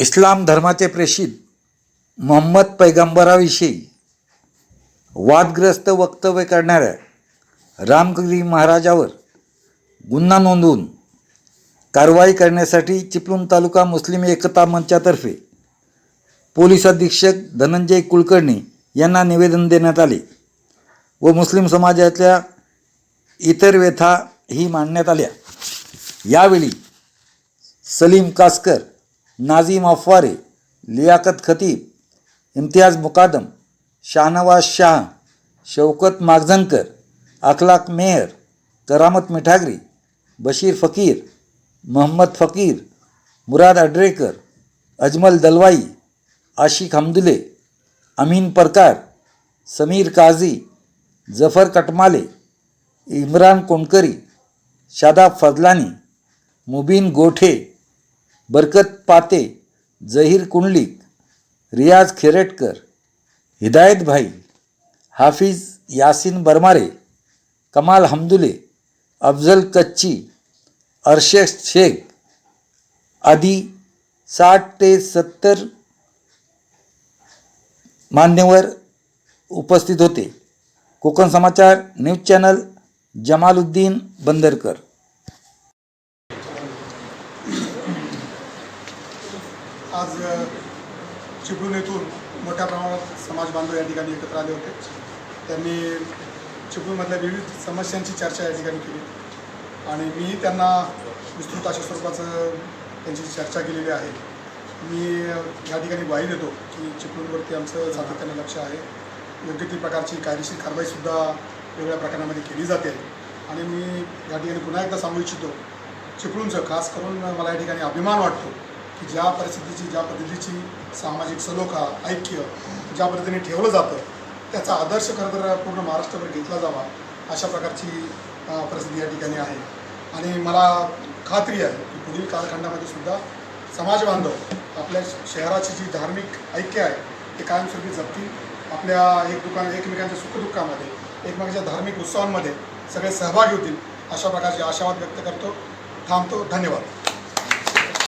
इस्लाम धर्माचे प्रेषित मोहम्मद पैगंबराविषयी वादग्रस्त वक्तव्य करणाऱ्या रामगिरी महाराजावर गुन्हा नोंदवून कारवाई करण्यासाठी चिपळूण तालुका मुस्लिम एकता मंचातर्फे पोलीस अधीक्षक धनंजय कुलकर्णी यांना निवेदन देण्यात आले व मुस्लिम समाजातल्या इतर व्यथाही मांडण्यात आल्या. यावेळी सलीम कासकर नाझीम अफवारे, लियाकत खतीब, इम्तियाज़ मुकादम, शाहनवाज शाह, शौकत मागजनकर, अखलाक मेहर करामत मिठागरी, बशीर फकीर, मोहम्मद फकीर, मुराद अड्रेकर, अजमल दलवाई, आशिक हमदुले, अमीन परकार, समीर काजी, ज़फ़र कटमाले, इमरान कोणकरी शादाब फजलानी, मुबीन गोठे बरकत पाते जहीर कुंडलिक रियाज खेरेटकर हिदायत भाई हाफिज यासिन बरमारे कमाल हमदुले अफजल कच्ची अरशद शेख आदी साठ ते सत्तर मान्यवर उपस्थित होते. Konkan Samachar news channel Jamaluddin Bandarkar. आज चिपळूण येथून मोठ्या प्रमाणात समाज बांधव या ठिकाणी एकत्र आले होते. त्यांनी चिपळूणमधल्या विविध समस्यांची चर्चा या ठिकाणी केली. आणि मी त्यांना विस्तृत अशा स्वरूपाचं त्यांची चर्चा केलेली आहे. मी या ठिकाणी ग्वाही देतो की चिपळूणवरती आमचं सातत्याने लक्ष आहे. योग्य ती प्रकारची कायदेशीर कारवाईसुद्धा वेगवेगळ्या प्रकरणामध्ये केली जाते. आणि मी या ठिकाणी पुन्हा एकदा सांगू इच्छितो चिपळूणचं खास करून मला या ठिकाणी अभिमान वाटतो. ज्या परिस्थितीची ज्या पद्धतीची सामाजिक सलोखा ऐक्य ज्या पद्धतीने ठेवलं जातं त्याचा आदर्श खरं तर पूर्ण महाराष्ट्रभर घेतला जावा अशा प्रकारची परिस्थिती या ठिकाणी आहे. आणि मला खात्री आहे की पुढील कालखंडामध्ये सुद्धा समाजबांधव आपल्या शहराची जी धार्मिक ऐक्य आहे ते कायमस्वरूपी जपतील. आपल्या एक दुकान एकमेकांच्या सुखदुःखामध्ये एकमेकांच्या धार्मिक उत्सवांमध्ये सगळे सहभागी होतील अशा प्रकारचे आशावाद व्यक्त करतो थांबतो. धन्यवाद.